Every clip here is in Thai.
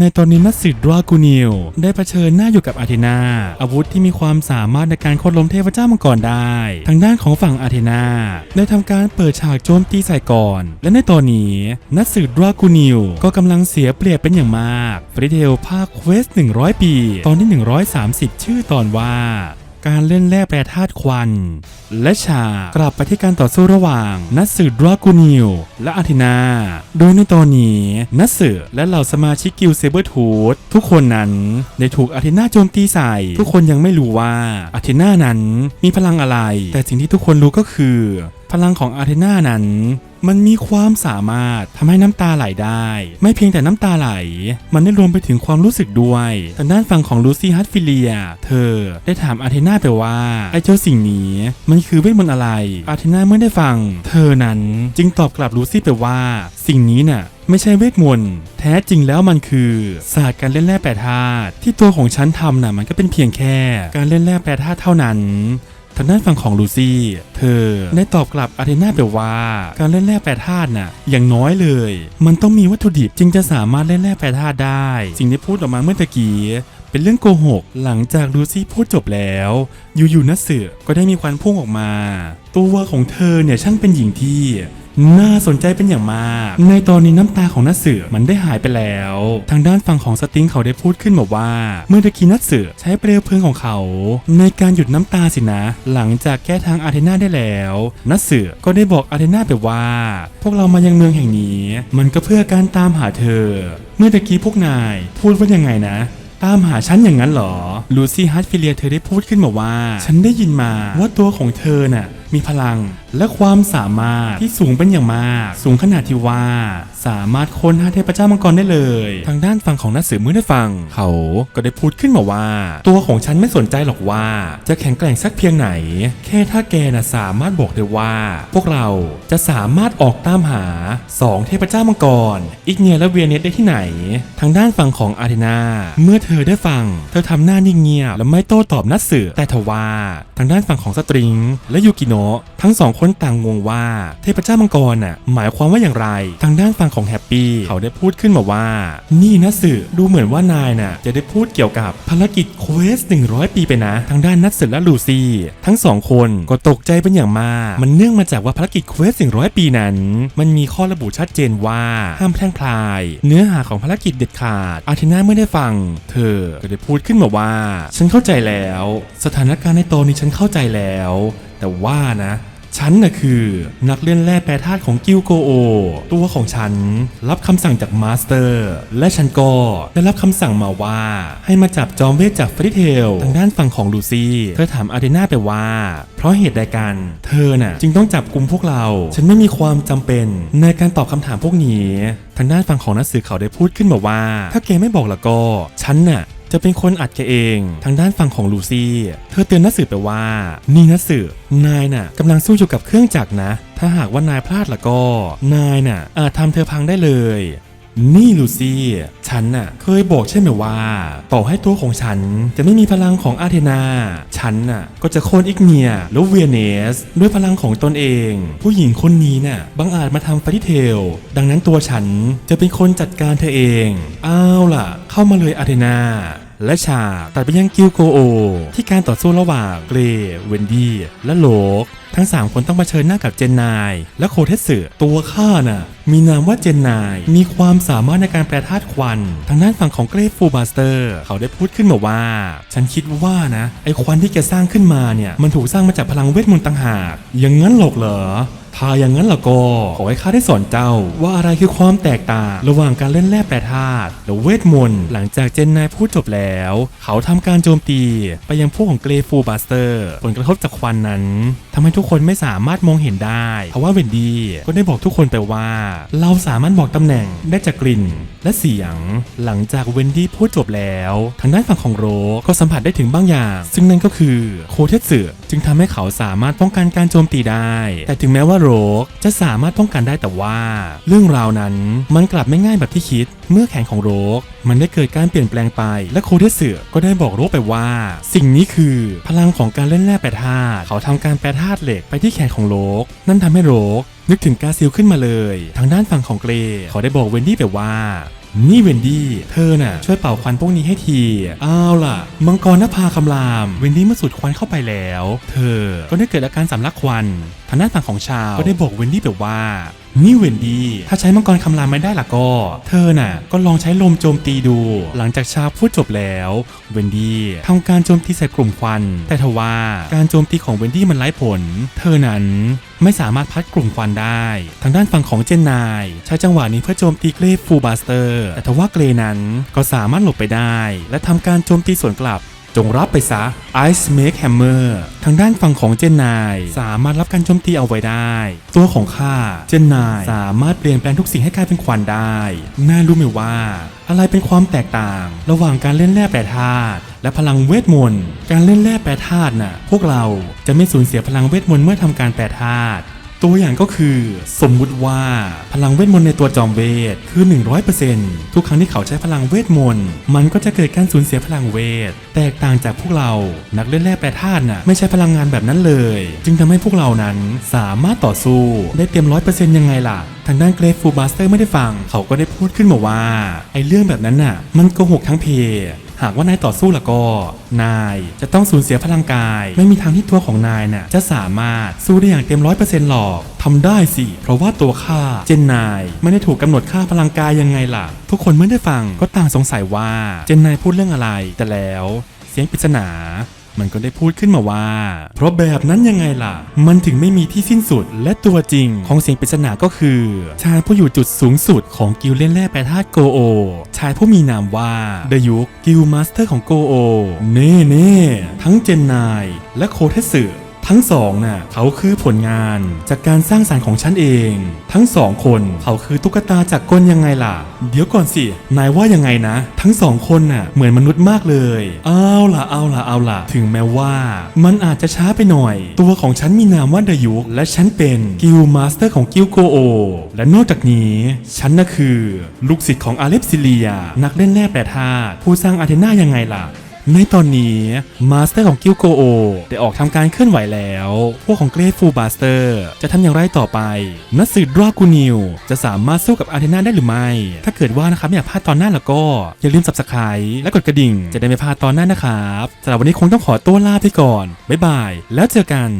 ในตอนนี้นัสซิดรากูนิลได้เผชิญหน้าอยู่กับอาเทนาอาวุธที่มีความสามารถในการโค่นล้มเทพเจ้ามังกรได้ ทางด้านของฝั่งอาเทนาได้ทำการเปิดฉากโจมตีใส่ก่อน และในตอนนี้นัสซิดรากูนิลก็กำลังเสียเปรียบเป็นอย่างมากฟริเทลภาคเควส 100 ปี ตอนที่ 130 ชื่อตอนว่า การเล่นแร่แปรธาตุควัน และฉากกลับไปที่การต่อสู้ระหว่าง นัสสึดรากูนิลและอาเทนา โดยในตอนนี้นัสสึและเหล่าสมาชิกกิลด์เซเบอร์ทูธทุกคนนั้นได้ถูกอาเทนาโจมตีใส่ ทุกคนยังไม่รู้ว่าอาเทนานั้นมีพลังอะไร แต่สิ่งที่ทุกคนรู้ก็คือ พลังของอาเทนานั้น มันมีความสามารถทำให้น้ำตาไหลได้ ไม่เพียงแต่น้ำตาไหล มันได้รวมไปถึงความรู้สึกด้วยทางด้านฝั่งของลูซี่ฮัตฟิเลีย เธอได้ถามอาเทนาไปว่าไอ้เจ้าสิ่งนี้มันคือเวทมนต์อะไร อาเทนาเมื่อได้ฟัง เธอนั้นจึงตอบกลับลูซี่ไปว่า สิ่งนี้น่ะไม่ใช่เวทมนต์แท้จริงแล้วมันคือศาสตร์การเล่นแร่แปรธาตุที่ตัวของฉันทำน่ะมันก็เป็นเพียงแค่ การเล่นแร่แปรธาตุเท่านั้น ทางด้านฝั่งของลูซี่ เธอได้ตอบกลับอาเทนาไปว่า การเล่นแร่แปรธาตุน่ะอย่างน้อยเลย มันต้องมีวัตถุดิบจึงจะสามารถเล่นแร่แปรธาตุได้ สิ่งที่พูดออกมาเมื่อตะกี้เป็นเรื่องโกหก หลังจากลูซี่พูดจบแล้ว อยู่ๆนัสเสือก็ได้มีควันพุ่งออกมา ตัวของเธอเนี่ยช่างเป็นหญิงที่ น่าสนใจเป็นอย่างมาก ในตอนนี้น้ำตาของนัทเสือมันได้หายไปแล้ว ทางด้านฝั่งของสติงเขาได้พูดขึ้นบอกว่า เมื่อตะกี้นัทเสือใช้เปลวเพลิงของเขา ในการหยุดน้ำตาสินะ หลังจากแก้ทางอาเทนาได้แล้ว นัทเสือก็ได้บอกอาเทนาไปว่า พวกเรามายังเมืองแห่งนี้ มันก็เพื่อการตามหาเธอ เมื่อตะกี้พวกนายพูดว่ายังไงนะตามหาฉันอย่างนั้นเหรอ ลูซี่ฮัตฟิเลียเธอได้พูดขึ้นมาว่า ฉันได้ยินมาว่าตัวของเธอน่ะมีพลังและความสามารถที่สูงเป็นอย่างมาก สูงขนาดที่ว่า สามารถค้นหาเทพเจ้ามังกรได้เลย ทางด้านฝั่งของนักสือเมื่อได้ฟัง เขาก็ได้พูดขึ้นมาว่า ตัวของฉันไม่สนใจหรอกว่า จะแข็งแกร่งสักเพียงไหน แค่ถ้าแกน่ะสามารถบอกได้ว่า พวกเราจะสามารถออกตามหาสองเทพเจ้ามังกรอิกเนียและเวียเนสได้ที่ไหน ทางด้านฝั่งของอาร์เทนา เมื่อเธอได้ฟัง เธอทำหน้านิ่งเงียบและไม่โต้ตอบนัดสือแต่ทว่า ทางด้านฝั่งของสตริง และยูกิโนะทั้งสองคนต่างงงว่าเทพเจ้ามังกรน่ะหมายความว่าอย่างไร ทางด้านฝั่งของแฮปปี้เขาได้พูดขึ้นมาว่า นี่นัดสือดูเหมือนว่านายน่ะจะได้พูดเกี่ยวกับภารกิจเควส100 ปีไปนะ ทางด้านนัดสือและลูซี่ทั้งสองคนก็ตกใจเป็นอย่างมาก มันเนื่องมาจากว่าภารกิจเควส100 ปีนั้น มันมีข้อระบุชัดเจนว่าห้ามแพร่งพลาย เนื้อหาของภารกิจเด็ดขาด อาร์เทนาเมื่อได้ฟัง เธอก็ได้พูดขึ้นมาว่า ฉันเข้าใจแล้ว สถานการณ์ในตอนนี้ฉันเข้าใจแล้วแต่ว่านะ ฉันน่ะคือนักเล่นแร่แปรธาตุของกิลโกโอ ตัวของฉันรับคำสั่งจากมาสเตอร์ และฉันก็ได้รับคำสั่งมาว่า ให้มาจับจอมเวทจากฟริเทลทางด้านฝั่งของลูซี่ เธอถามอาร์เดนาไปว่า เพราะเหตุใดกัน เธอน่ะจึงต้องจับกลุ่มพวกเรา ฉันไม่มีความจำเป็นในการตอบคำถามพวกนี้ ทางด้านฝั่งของนักสือเขาได้พูดขึ้นมาว่า ถ้าแกไม่บอกล้วก็ ฉันน่ะ จะเป็นคนอัดแกเอง ทางด้านฝั่งของลูซี่ เธอเตือนนัสือไปว่า นี่นัสือนายน่ะกำลังสู้อยู่กับเครื่องจักรนะ ถ้าหากว่านายพลาดล้วก็ นายน่ะอาจทำเธอพังได้เลยนี่ลูซี่ ฉันน่ะ เคยบอกใช่ไหมว่าต่อให้ตัวของฉันจะไม่มีพลังของอาเทนา ฉันน่ะ ก็จะโค่นอิกเนียแล้วเวียเนส ด้วยพลังของตนเอง ผู้หญิงคนนี้น่ะบังอาจมาทำฟาริเทล ดังนั้นตัวฉันจะเป็นคนจัดการเธอเองเอาวล่ะ เข้ามาเลยอาเทนา และฉากตัดไปยังกิลโกโอ ที่การต่อสู้ระหว่างเกรเวนดี้และโลก ทั้ง 3 คนต้องมาเชิญหน้ากับเจนนาย และโคเทสึตัวข้าน่ะ มีนามว่าเจนนาย มีความสามารถในการแปลธาตุควัน ทางด้านฝั่งของเกรฟฟูบาสเตอร์ เขาได้พูดขึ้นมาว่า ฉันคิดว่านะ ไอควันที่แกสร้างขึ้นมาเนี่ยมันถูกสร้างมาจากพลังเวทมนต์ต่างหากอย่างนั้นหรอกเหรอ ถ้าอย่างนั้นล่ะก็ขอให้ข้าได้สอนเจ้า ว่าอะไรคือความแตกต่าง ระหว่างการเล่นแร่แปรธาตุและเวทมนต์หลังจากเจนนายพูดจบแล้ว เขาทำการโจมตีไปยังพวกของเกรฟูบัสเตอร์ ผลกระทบจากควันนั้นทำให้ทุกคนไม่สามารถมองเห็นได้เพราะว่าเวนดี้ก็ได้บอกทุกคนไปว่า เราสามารถบอกตำแหน่งได้จากกลิ่นและเสียง หลังจากเวนดี้พูดจบแล้ว ทางด้านฝั่งของโรก็สัมผัสได้ถึงบางอย่าง ซึ่งนั่นก็คือโคเทสึจึงทำให้เขาสามารถป้องกันการโจมตีได้ แต่ถึงแม้ว่าโรคจะสามารถป้องกันได้แต่ว่า เรื่องราวนั้นมันกลับไม่ง่ายแบบที่คิด เมื่อแขนของโรคมันได้เกิดการเปลี่ยนแปลงไป และโคเทสึก็ได้บอกโรคไปว่า สิ่งนี้คือพลังของการเล่นแร่แปรธาตุเขาทำการแปรธาตุเหล็กไปที่แขนของโรคนั่นทำให้โรคนึกถึงกาซิลขึ้นมาเลย ทางด้านฝั่งของเกรเขาได้บอกเวนดี้ไปว่า นี่เวนดี้ เธอน่ะช่วยเป่าควันพวกนี้ให้ที อ้าวล่ะ มังกรนภาคำราม เวนดี้เมื่อสูดควันเข้าไปแล้ว เธอก็ได้เกิดอาการสำลักควัน ทางด้านฝั่งของชาวก็ได้บอกเวนดี้แบบว่า นี่เวนดี้ถ้าใช้มังกรคำรามไม่ได้ล่ะก็ เธอน่ะ ก็ลองใช้ลมโจมตีดู หลังจากชาพูดจบแล้ว เวนดี้ทำการโจมตีใส่กลุ่มควัน แต่ทว่าการโจมตีของเวนดี้มันไร้ผล เธอนั้นไม่สามารถพัดกลุ่มควันได้ ทางด้านฝั่งของเจนนาย ใช้จังหวะนี้เพื่อโจมตีเกรฟฟูบาสเตอร์ แต่ทว่าเกรนั้นก็สามารถหลบไปได้ และทำการโจมตีสวนกลับ จงรับไปซะ Ice Make Hammer ทางด้านฝั่งของเจนนายสามารถรับการโจมตีเอาไว้ได้ ตัวของข้าเจนนายสามารถเปลี่ยนแปลงทุกสิ่งให้กลายเป็นควันได้น่ารู้ไหมว่า อะไรเป็นความแตกต่าง ระหว่างการเล่นแร่แปรธาตุและพลังเวทมนต์การเล่นแร่แปรธาตุน่ะพวกเราจะไม่สูญเสียพลังเวทมนต์เมื่อทำการแปรธาตุ ตัวอย่างก็คือ สมมุติว่าพลังเวทมนต์ในตัวจอมเวทคือ 100%ทุกครั้งที่เขาใช้พลังเวทมนต์มันก็จะเกิดการสูญเสียพลังเวท แตกต่างจากพวกเรา นักเล่นแร่แปรธาตุน่ะไม่ใช่พลังงานแบบนั้นเลย จึงทำให้พวกเรานั้นสามารถต่อสู้ได้เต็ม100%ยังไงล่ะ ทางด้านเกรฟฟูบัสเตอร์ไม่ได้ฟัง เขาก็ได้พูดขึ้นมาว่าไอ้เรื่องแบบนั้นน่ะ มันโกหกทั้งเพหากว่านายต่อสู้แล้วก็ นายจะต้องสูญเสียพลังกาย ไม่มีทางที่ตัวของนายน่ะจะสามารถสู้ได้อย่างเต็มร้อยเปอร์เซ็นต์หรอกทำได้สิ เพราะว่าตัวข้าเจนนายไม่ได้ถูกกำหนดค่าพลังกายยังไงล่ะ ทุกคนเมื่อได้ฟังก็ต่างสงสัยว่าเจนนายพูดเรื่องอะไร แต่แล้ว เสียงปริศนา มันก็ได้พูดขึ้นมาว่า เพราะแบบนั้นยังไงล่ะ มันถึงไม่มีที่สิ้นสุดและตัวจริงของเสียงปริศนาก็คือ ชายผู้อยู่จุดสูงสุดของกิลเล่นแร่แปรธาตุโกโอ ชายผู้มีนามว่าเดยุกกิลมาสเตอร์ของโกโอ เน่เน่ทั้งเจนนายและโคเทสึ ทั้งสองน่ะเขาคือผลงานจากการสร้างสรรค์ของฉันเอง ทั้งสองคนเขาคือตุ๊กตาจากก้นยังไงล่ะ เดี๋ยวก่อนสิ นายว่ายังไงนะ ทั้งสองคนน่ะเหมือนมนุษย์มากเลย เอาล่ะเอาล่ะเอาล่ะ ถึงแม้ว่า มันอาจจะช้าไปหน่อย ตัวของฉันมีนามว่าเดยุกและฉันเป็นกิลมาสเตอร์ของกิลโกโอ และนอกจากนี้ ฉันน่ะคือ ลูกศิษย์ของอาเลปซิเลีย นักเล่นแร่แปรธาตุผู้สร้างอาเทนายังไงล่ะ ในตอนนี้มาสเตอร์ของกิลโกโอได้ออกทำการเคลื่อนไหวแล้ว พวกของเกรฟฟูบาสเตอร์จะทำอย่างไรต่อไป นักสืบดรากูนิวจะสามารถสู้กับอาร์เทนาได้หรือไม่ ถ้าเกิดว่านะครับไม่อยากพลาดตอนหน้าแล้วก็ อย่าลืม subscribe และกดกระดิ่ง จะได้ไม่พลาดตอนหน้านะครับสำหรับวันนี้คงต้องขอตัวลาไปก่อน บ๊ายบาย แล้วเจอกัน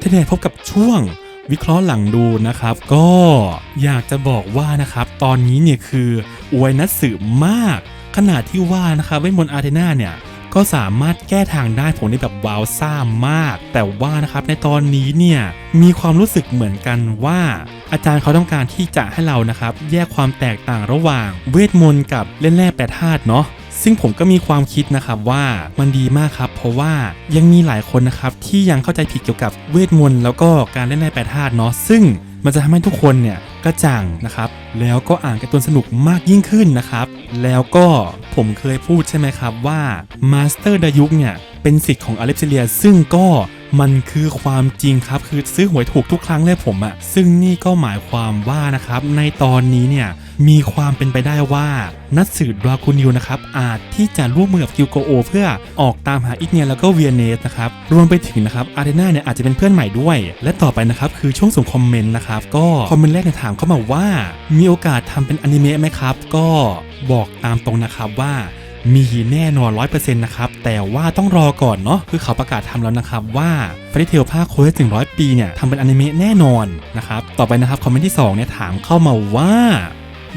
ทีนี้พบกับช่วงวิเคราะห์หลังดูนะครับ ก็อยากจะบอกว่านะครับ ตอนนี้เนี่ยคืออวยนัดสืบมาก ขนาดที่ว่านะครับเวทมนต์อาร์เทนาเนี่ยก็สามารถแก้ทางได้ผมได้แบบว้าวซ่ามาก แต่ว่านะครับในตอนนี้เนี่ยมีความรู้สึกเหมือนกันว่า อาจารย์เขาต้องการที่จะให้เรานะครับ แยกความแตกต่างระหว่างเวทมนต์กับเล่นแร่แปรธาตุเนาะซึ่งผมก็มีความคิดนะครับว่ามันดีมากครับ เพราะว่ายังมีหลายคนนะครับที่ยังเข้าใจผิดเกี่ยวกับเวทมนต์แล้วก็การเล่นแร่แปรธาตุเนาะซึ่งมันจะทำให้ทุกคนเนี่ยกระจ่างนะครับแล้วก็อ่านการ์ตูนสนุกมากยิ่งขึ้นนะครับ แล้วก็ผมเคยพูดใช่ไหมครับว่ามาสเตอร์ดายุกเนี่ยเป็นสิทธิ์ของอเล็กซิเลียซึ่งก็ มันคือความจริงครับคือซื้อหวยถูกทุกครั้งเลยผมอะซึ่งนี่ก็หมายความว่านะครับในตอนนี้เนี่ยมีความเป็นไปได้ว่านัดสืบดรากูนิวนะครับอาจที่จะร่วมมือกับกิลโกโอเพื่อออกตามหาอิกเนียแล้วก็เวียเนสนะครับรวมไปถึงนะครับอาร์เทนาเนี่ยอาจจะเป็นเพื่อนใหม่ด้วย และต่อไปนะครับคือช่วงส่งคอมเมนต์นะครับก็คอมเมนต์แรกเนี่ยถามเข้ามาว่า มีโอกาสทำเป็นอนิเมะไหมครับ ก็บอกตามตรงนะครับว่า มีแน่นอน100%นะครับ แต่ว่าต้องรอก่อนเนาะคือเขาประกาศทำแล้วนะครับว่าฟริเทลภาคโค้ชถึงร้อยปีเนี่ยทำเป็นอนิเมะแน่นอนนะครับ ต่อไปนะครับคอมเมนต์ที่2เนี่ยถามเข้ามาว่า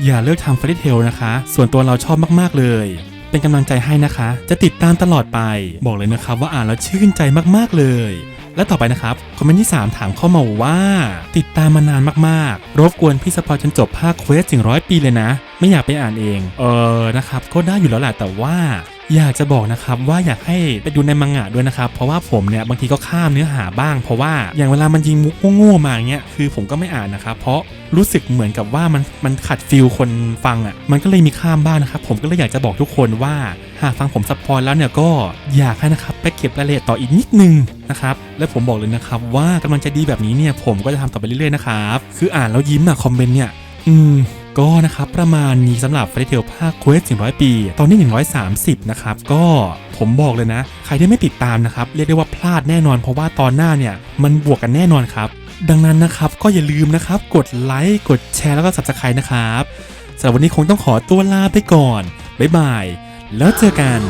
อย่าเลิกทำฟริเทลนะคะ ส่วนตัวเราชอบมาก ๆ เลย เป็นกำลังใจให้นะคะ จะติดตามตลอดไป บอกเลยนะครับว่าอ่านแล้วชื่นใจมากๆเลย และต่อไปนะครับคอมเมนต์ที่ 3 ถามเข้ามาว่า ติดตามมานานมากๆ รบกวนพี่สปอยจนจบภาคเควสถึงร้อยปีเลยนะ ไม่อยากไปอ่านเอง เออนะครับก็ได้อยู่แล้วแหละแต่ว่า อยากจะบอกนะครับว่าอยากให้ไปดูในมังงะด้วยนะครับ เพราะว่าผมเนี่ยบางทีก็ข้ามเนื้อหาบ้าง เพราะว่าอย่างเวลามันยิงมุกโง่ๆมาเงี้ยคือผมก็ไม่อ่านนะครับเพราะรู้สึกเหมือนกับว่ามันมันขัดฟิลคนฟังอะ่ะมันก็เลยมีข้ามบ้างนะครับผมก็เลยอยากจะบอกทุกคนว่าหากฟังผมสปอยแล้วเนี่ยก็อยากให้นะครับไปเก็บรายละเอียดต่ออีกนิดนึงนะครับและผมบอกเลยนะครับว่ากำลังใจะดีแบบนี้เนี่ยผมก็จะทำต่อไปเรื่อยๆนะครับคืออ่านแล้วยิ้มอะคอมเมนต์เนี่ยอืม ก็นะครับประมาณนี้สำหรับฟรเทลภาคเควส100 ปี ตอนนี้ 130 นะครับก็ผมบอกเลยนะ ใครที่ไม่ติดตามนะครับ เรียกได้ว่าพลาดแน่นอนเพราะว่าตอนหน้าเนี่ยมันบวกกันแน่นอนครับ ดังนั้นนะครับก็อย่าลืมนะครับ กดไลค์กดแชร์แล้วก็ subscribe นะครับสำหรับวันนี้คงต้องขอตัวลาไปก่อนบ๊ายบายแล้วเจอกัน